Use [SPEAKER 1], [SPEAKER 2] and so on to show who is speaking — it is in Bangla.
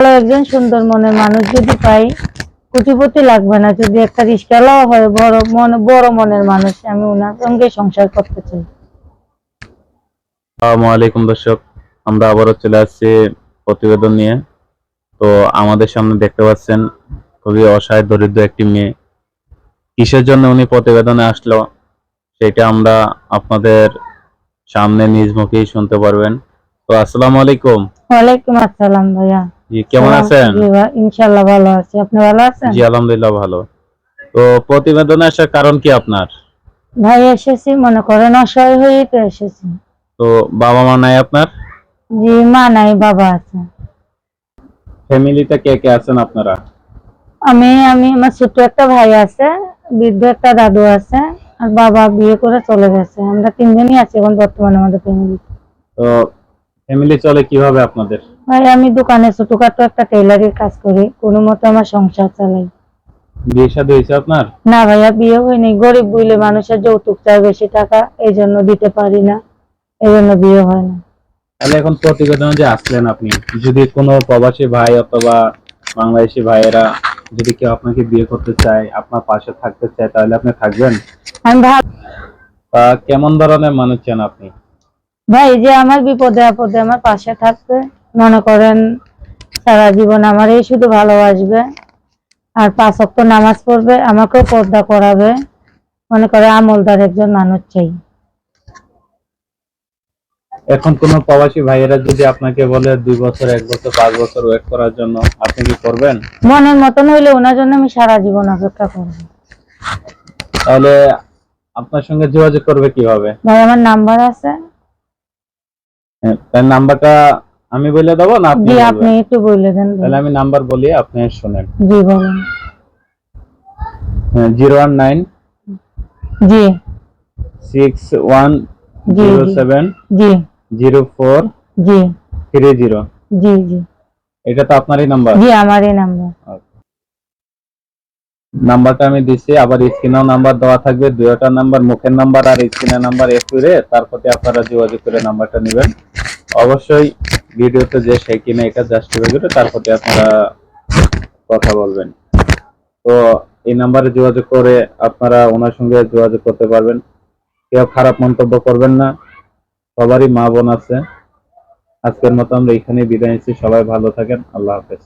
[SPEAKER 1] ভালো একজন সুন্দর মনের মানুষ যদি পাই কোটিপতি লাগবে না। যদি একটা রিস্কালাও হয় বড় মন বড় মনের মানুষ আমি ওনার সঙ্গে সংসার করতে চাই।
[SPEAKER 2] আসসালামু আলাইকুম দর্শক আমরা আবারও চলে আসছি প্রতিবেদন নিয়ে। তো আমাদের সামনে দেখতে পাচ্ছেন খুবই অসহায় দরিদ্র একটি মেয়ে। কিসের জন্য উনি প্রতিবেদনে আসলো সেটা আমরা আপনাদের সামনে নিজ মুখেই শুনতে পারবেন। তো আসসালামু আলাইকুম।
[SPEAKER 1] ওয়ালাইকুম আসসালাম ভাইয়া।
[SPEAKER 2] জি কেমন আছেন?
[SPEAKER 1] জি ইনশাল্লাহ ভালো আছি। আপনি ভালো আছেন?
[SPEAKER 2] জি আলহামদুলিল্লাহ ভালো। তো প্রতিবেদনে আসার কারণ কি আপনার?
[SPEAKER 1] ভাই এসেছি মনে করেন অসহায় তো এসেছি।
[SPEAKER 2] তো বাবা মা নাই আপনার?
[SPEAKER 1] জি মা নাই বাবা আছে।
[SPEAKER 2] ফ্যামিলিতে কে কে আছেন আপনারা?
[SPEAKER 1] আমি আমি আমার ছোট একটা ভাই আছে বৃদ্ধ একটা দাদু আছে আর বাবা বিয়ে করে চলে গেছে। আমরা তিনজনই আছি এখন বর্তমানে আমাদের ফ্যামিলি
[SPEAKER 2] তো ফ্যামিলি চলে কীভাবে আপনাদের?
[SPEAKER 1] ভাই আমি দোকানে ছোটখাটো একটা টেলারির কাজ করি কোনো মতো আমার সংসার চালাই।
[SPEAKER 2] বিয়ে শাদী হয়েছে আপনার?
[SPEAKER 1] না ভাইয়া বিয়ে হয়নি। গরিব বুঝলে মানুষের যৌতুক চায় বেশি টাকা এই জন্য দিতে পারি না এই জন্য বিয়ে হয় না।
[SPEAKER 2] তাহলে এখন প্রতিবেদনে যে আসলেন আপনি যদি কোনো প্রবাসী ভাই অথবা বাংলাদেশি ভাইয়েরা যদি কেউ আপনাকে বিয়ে করতে চায় আপনার পাশে থাকতে চায় তাহলে আপনি থাকবেন?
[SPEAKER 1] আমি ভাব
[SPEAKER 2] কেমন ধরনের মানুষ চান আপনি?
[SPEAKER 1] ভাই যে আমার বিপদে আপদে আমার পাশে থাকবে মনে করেন সারা জীবন আমারই শুধু ভালোবাসবে আর পাঁচ অক্ট নামাজ পড়বে আমাকেও পর্দা করাবে মনে করে আমলদার একজন মানুষ চাই।
[SPEAKER 2] এখন কোনো প্রবাসী ভাইয়েরা যদি আপনাকে বলে দুই বছর এক বছর পাঁচ বছর ওয়েট করার জন্য আপনি কি করবেন?
[SPEAKER 1] মনের মতন হইলে ওনার জন্য আমি সারা জীবন অপেক্ষা করব।
[SPEAKER 2] তাহলে আপনার সঙ্গে যোগাযোগ করবে কীভাবে?
[SPEAKER 1] ভাই আমার নাম্বার আছে।
[SPEAKER 2] তার নাম্বারটা আমি বলে দেবো না আপনি
[SPEAKER 1] আপনি একটু বলে দেন
[SPEAKER 2] তাহলে আমি নাম্বার বলি আপনি শুনেন।
[SPEAKER 1] জি বলেন।
[SPEAKER 2] জিরো ওয়ান নাইন
[SPEAKER 1] জি।
[SPEAKER 2] সিক্স ওয়ান
[SPEAKER 1] জি
[SPEAKER 2] জিরো
[SPEAKER 1] জি
[SPEAKER 2] সেভেন
[SPEAKER 1] জি।
[SPEAKER 2] জিরো ফোর
[SPEAKER 1] জি।
[SPEAKER 2] Three zero.
[SPEAKER 1] জি জি।
[SPEAKER 2] এটা তো আপনারই নাম্বার।
[SPEAKER 1] জি আমার এই নাম্বার
[SPEAKER 2] নাম্বারটা আমি দিচ্ছি আবার স্ক্রিনেও নাম্বার দেওয়া থাকবে, দুইটা নাম্বার, মুখের নাম্বার আর স্ক্রিনের নাম্বার এক করে তারপরে আপনারা যোগাযোগ করে নাম্বারটা নেবেন। অবশ্যই ভিডিওতে যে সে কিনা এটা জাস্টিফাই করে তারপরে আপনারা কথা বলবেন। তো এই নাম্বারে যোগাযোগ করে আপনারা ওনার সঙ্গে যোগাযোগ করতে পারবেন। কেউ খারাপ মন্তব্য করবেন না, সবারই মা বোন আছে। আজকের মতো আমরা এখানে বিদায় নিচ্ছি, সবাই ভালো থাকেন, আল্লাহ হাফেজ।